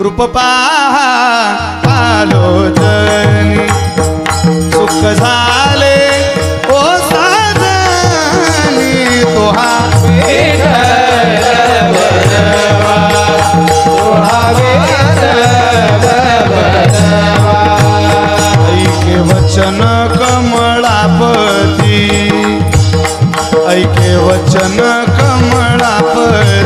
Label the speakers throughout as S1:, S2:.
S1: रूप पहा आलोचनी सुख झाले ओ साजनी तो ऐके वचन कमळापती. ऐके वचन कमळापती.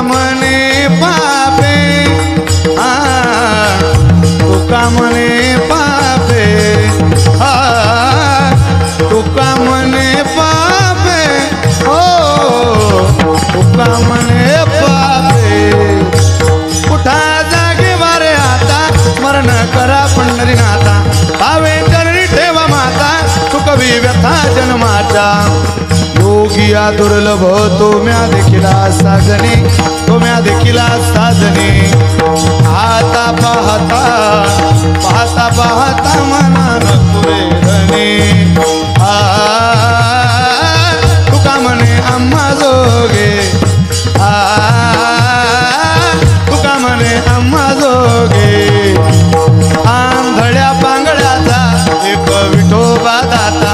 S1: मने पापे. आ तुका मने पापे. हा तुका म्हणे पापे. हो तुका मने पापे. कुठा जागे वारे आता स्मरण करा पंढरीनाथा भावे चरणी ठेवा माता तुकवी व्यथा जन्माचा. योगिया दुर्लभ तो म्या देखिला साजने पाहता पाहता धने आ तुका म्हणे आम्हा जोगे. आ तुका म्हणे आम्हा जोगे. आंधळ्या पांगळ्याचा एक विठोबा दाता.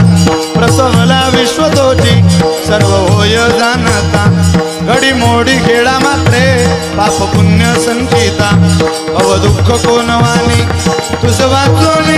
S1: प्रसवला विश्वतोची सर्व होय जाणता. घडी मोडी खेळा मात्रे पाप पुण्य संचिता अव दुःख कोण वाणी तुझ वाचून